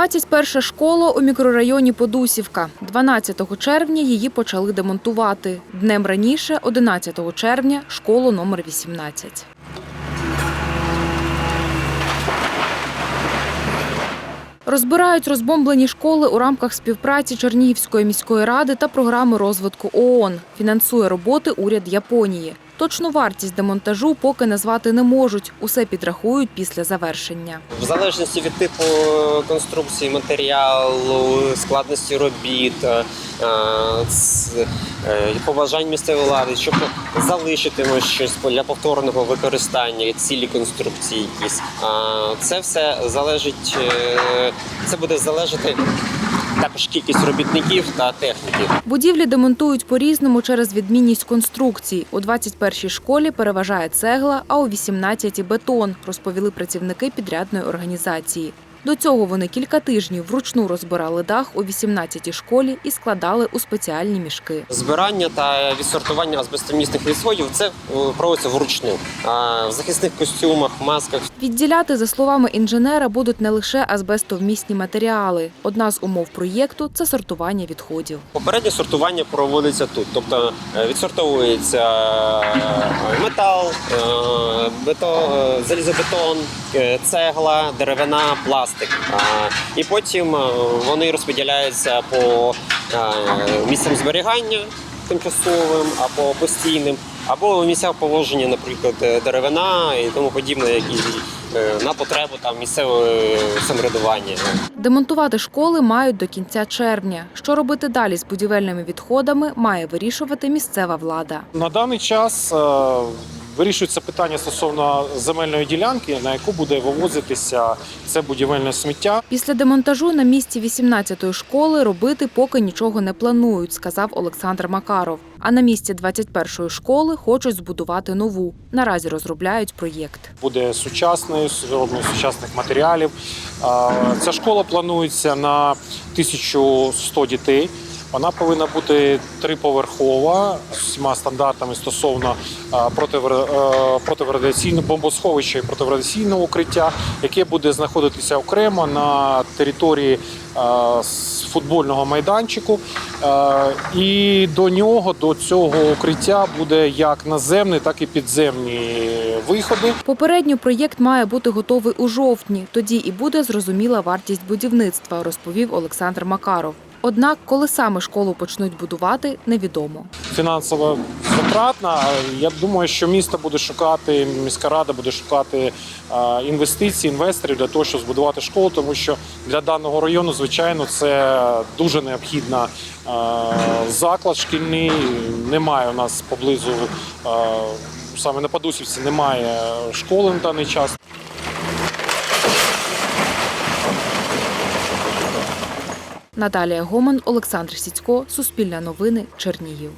21 школа у мікрорайоні Подусівка. 12 червня її почали демонтувати. Днем раніше, 11 червня, школу номер 18. Розбирають розбомблені школи у рамках співпраці Чернігівської міської ради та програми розвитку ООН. Фінансує роботи уряд Японії. Точну вартість демонтажу поки назвати не можуть. Усе підрахують після завершення. В залежності від типу конструкції, матеріалу, складності робіт, е, е, побажань місцевої влади, щоб залишити ми щось для повторного використання, цілі конструкції якісь. Це все залежить, е, це буде залежати також кількість робітників та техніки. Будівлі демонтують по-різному через відмінність конструкцій. У 21-й школі переважає цегла, а у 18-й – бетон, розповіли працівники підрядної організації. До цього вони кілька тижнів вручну розбирали дах у 18-й школі і складали у спеціальні мішки. Збирання та відсортування азбестомісних відходів це е, проводиться вручну. В захисних костюмах, масках Відділяти, за словами інженера, будуть не лише азбестовмісні матеріали. Одна з умов проєкту – це сортування відходів. Попереднє сортування проводиться тут, тобто е, відсортовується е, метал, бето, е, залізобетон, цегла, деревина, пластик. І потім е, вони розподіляються по е, місцям зберігання тимчасовим або постійним, або у місцях положення, наприклад, е, деревина і тому подібне, які на потребу там місцевого самоврядування. Демонтувати школи мають до кінця червня. Що робити далі з будівельними відходами, має вирішувати місцева влада. На даний час вирішується питання стосовно земельної ділянки, на яку буде вивозитися це будівельне сміття. Після демонтажу на місці 18-ї школи робити поки нічого не планують, сказав Олександр Макаров. А на місці 21-ї школи хочуть збудувати нову. Наразі розробляють проєкт. Буде сучасною, зроблено сучасних матеріалів. Ця школа планується на 1100 дітей. Вона повинна бути триповерхова з всіма стандартами стосовно противер- е, бомбосховища і протирадіаційного укриття, яке буде знаходитися окремо на території футбольного майданчику. І до нього, до цього укриття, буде як наземні, так і підземні виходи. Попередньо проєкт має бути готовий у жовтні. Тоді і буде зрозуміла вартість будівництва, розповів Олександр Макаров. Однак, коли саме школу почнуть будувати, невідомо. фінансово затратна. Я думаю, що місто буде шукати, міська рада буде шукати е, інвестиції, інвесторів для того, щоб збудувати школу, тому що для даного району, звичайно, це дуже необхідна е, заклад шкільний. Немає у нас поблизу е, саме на Подусівці, немає школи на даний час. Наталія Гоман, Олександр Сіцько, Суспільне новини, Чернігів.